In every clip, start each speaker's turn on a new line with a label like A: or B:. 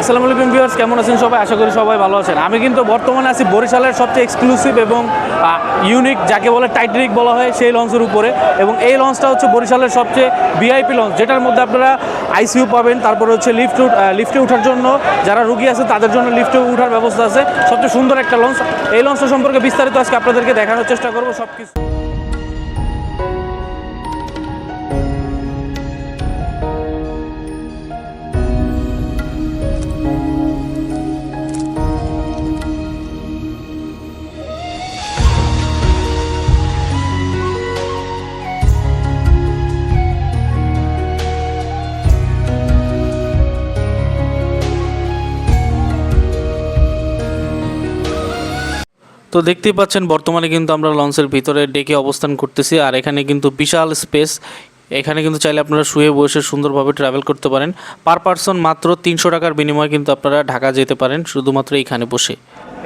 A: আসসালামু আলাইকুম ভিউয়ার্স, কেমন আছেন সবাই? আশা করি সবাই ভালো আছেন। আমি কিন্তু বর্তমানে আছি বরিশালের সবচেয়ে এক্সক্লুসিভ এবং ইউনিক যাকে বলে টাইটানিক বলা হয়, সেই লঞ্চের উপরে। এবং এই লঞ্চটা হচ্ছে বরিশালের সবচেয়ে ভিআইপি লঞ্চ যেটার মধ্যে আপনারা আইসিইউ পাবেন, তারপরে হচ্ছে লিফট লিফটে ওঠার জন্য যারা রুগী আছে, তাদের জন্য লিফটে ওঠার ব্যবস্থা আছে। সবচেয়ে সুন্দর একটা লঞ্চ এই লঞ্চটা সম্পর্কে বিস্তারিত আজকে আপনাদেরকে দেখানোর চেষ্টা করব সব কিছু তো দেখতেই পাচ্ছেন বর্তমানে কিন্তু আমরা লঞ্চের ভিতরে ডেকে অবস্থান করতেছি আর এখানে কিন্তু বিশাল স্পেস। এখানে কিন্তু চাইলে আপনারা শুয়ে বসে সুন্দরভাবে ট্রাভেল করতে পারেন। পার পার্সন মাত্র তিনশো টাকার বিনিময়ে কিন্তু আপনারা ঢাকা যেতে পারেন শুধুমাত্র এইখানে বসে।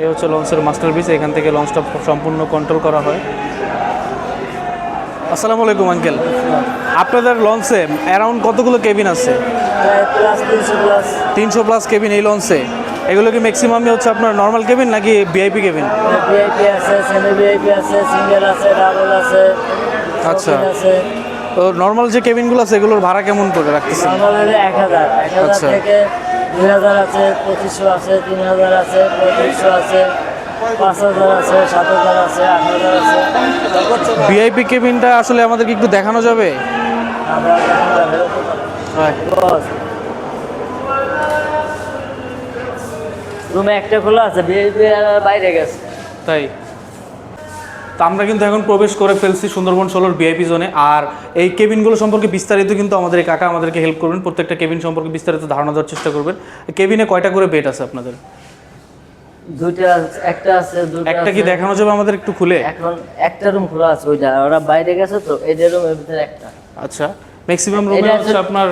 A: এই হচ্ছে লঞ্চের মাস্টার পিস এখান থেকে লঞ্চটা সম্পূর্ণ কন্ট্রোল করা হয়। আসসালামু আলাইকুম আঙ্কেল আপনাদের লঞ্চে অ্যারাউন্ড কতগুলো কেবিন আছে?
B: তিনশো প্লাস।
A: কেবিন এই লঞ্চে। এগুলো কি ম্যাক্সিমামই হচ্ছে আপনার নর্মাল কেবিন নাকি ভিআইপি কেবিন
B: ভিআইপি আছে সেমি ভিআইপি আছে সিঙ্গেল আছে ডাবল আছে
A: আচ্ছা।
B: আছে।
A: তো নর্মাল যে কেবিনগুলো আছে এগুলোর ভাড়া কেমন করে রাখতেছেন?
B: নর্মাল হলে এক হাজার। এক হাজার
A: আচ্ছা।
B: থেকে দুই হাজার আছে পঁচিশশো আছে তিন হাজার আছে পঁয়ত্রিশশো আছে
A: ভিআইপি কেবিনটা আসলে আমাদেরকে একটু দেখানো যাবে
B: আমরা বস রুমে একটা খোলা আছে বাইরে গেছে।
A: তাই? তো আমরা কিন্তু এখন প্রবেশ করে ফেলছি সুন্দরবন ষোলোর ভিআইপি জোনে আর এই কেবিনগুলো সম্পর্কে বিস্তারিত কিন্তু আমাদের এই কাকা আমাদেরকে হেল্প করবেন। প্রত্যেকটা কেবিন সম্পর্কে বিস্তারিত ধারণা দেওয়ার চেষ্টা করবেন। কেবিনে কয়টা করে বেড আছে আপনাদের?
B: দুইটা একটা আছে
A: একটা কি দেখানো যাবে আমাদের একটু খুলে?
B: এখন একটা রুম খোলা আছে ওইটা। ওরা বাইরে গেছে তো এই রুমের ভিতরে একটা।
A: আচ্ছা। ম্যাক্সিমাম রুমে হচ্ছে আপনার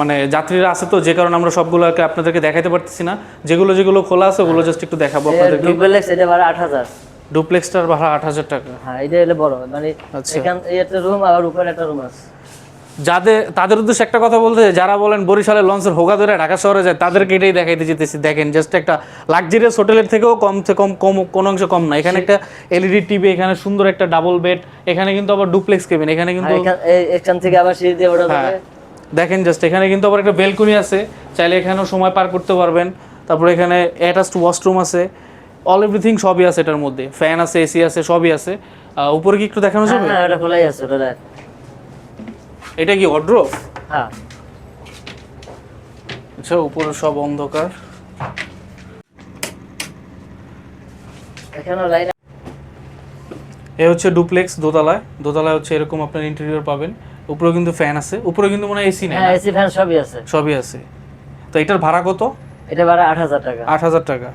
A: মানে যাত্রীরা আছে তো যে কারণে আমরা সবগুলোকে আপনাদেরকে দেখাতে পারতেছি না। যেগুলো যেগুলো খোলা আছে ওগুলো জাস্ট একটু দেখাবো আপনাদেরকে।
B: ডুপ্লেক্স এটা ভাড়া আট হাজার।
A: ডুপ্লেক্সটার ভাড়া আট হাজার টাকা।
B: হ্যাঁ এটা হলো বড় মানে
A: আচ্ছা।
B: এখান এটা রুম আর উপরে একটা রুম আছে।
A: যাদের তাদের উদ্দেশ্যে একটা কথা বলতে যারা বলেন বরিশালের লঞ্চের হোগা ধরে ঢাকা শহরে যায় তাদেরকে এটাই দেখাইতে যেতেছি। দেখেন জাস্ট একটা লাক্সারিয়াস হোটেলের থেকেও কম থেকে কম কম কোনো অংশ কম না। এখানে একটা এলইডি টিভি এখানে সুন্দর একটা ডাবল বেড এখানে কিন্তু আবার ডুপ্লেক্স কেবিন এখানে কিন্তু
B: এখান থেকে আবার সিঁড়ি দিয়ে ওঠা
A: হ্যাঁ। দেখেন জাস্ট এখানে কিন্তু আবার একটা বেলকনি আছে চাইলে এখানেও সময় পার করতে পারবেন। তারপরে এখানে অ্যাটাচড ওয়াশরুম আছে। অল এভরিথিং সবই আছে এটার মধ্যে। ফ্যান আছে এসি আছে সবই আছে। উপরে কি একটু দেখানো যাবে?
B: হ্যাঁ ওটা খোলাই আছে ওটা।
A: এটা কি অড্রোপ
B: হ্যাঁ।
A: আচ্ছা উপরে সব অন্ধকার। এ হচ্ছে ডুপ্লেক্স দোতলায়। দোতলায় হচ্ছে এরকম আপনার ইন্টেরিয়র পাবেন। উপরেও কিন্তু ফ্যান আছে। উপরে কিন্তু মনে হয় এসি নেই
B: হ্যাঁ? এসি ফ্যান সবই আছে।
A: সবই আছে। তো এটার ভাড়া কত?
B: এটা ভাড়া আট হাজার টাকা।
A: আট হাজার টাকা।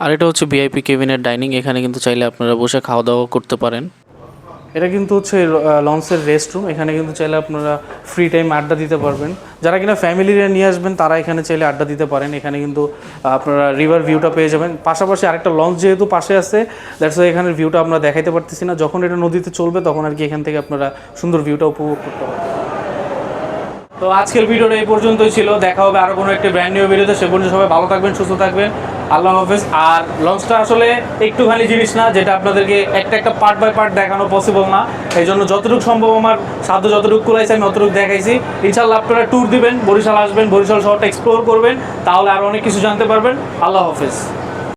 A: আর এটা হচ্ছে ভিআইপি কেবিনের ডাইনিং এখানে কিন্তু চাইলে আপনারা বসে খাওয়া দাওয়া করতে পারেন। এটা কিন্তু হচ্ছে লঞ্চের রেস্ট রুম এখানে কিন্তু চাইলে আপনারা ফ্রি টাইম আড্ডা দিতে পারবেন। যারা কিনা ফ্যামিলিরা নিয়ে আসবেন, তারা এখানে চাইলে আড্ডা দিতে পারেন। এখানে কিন্তু আপনারা রিভার ভিউটা পেয়ে যাবেন। পাশাপাশি আরেকটা লঞ্চ যেহেতু পাশে আছে দ্যাটস এখানের ভিউটা আমরা দেখাইতে পারতেছি না। যখন এটা নদীতে চলবে, তখন আর কি এখান থেকে আপনারা সুন্দর ভিউটা উপভোগ করতে পারবেন। তো আজকের ভিডিওটা এই পর্যন্তই ছিল। দেখা হবে আরও কোনো একটা ব্র্যান্ড নিউ ভিডিওতে সে পর্যন্ত সবাই ভালো থাকবেন, সুস্থ থাকবেন। আল্লাহ হাফেজ, আর লঞ্চটা আসলে একটুখানি জিনিস না, যেটা আপনাদেরকে একটা একটা পার্ট বাই পার্ট দেখানো পসিবল না। এই জন্য যতটুকু সম্ভব আমার সাধ্য যতটুকু কুলাইছে, আমি অতটুকু দেখাইছি। ইনশাল্লাহ আপনারা ট্যুর দিবেন, বরিশাল আসবেন, বরিশাল শহরটা এক্সপ্লোর করবেন, তাহলে আর অনেক কিছু জানতে পারবেন। আল্লাহ হাফেজ।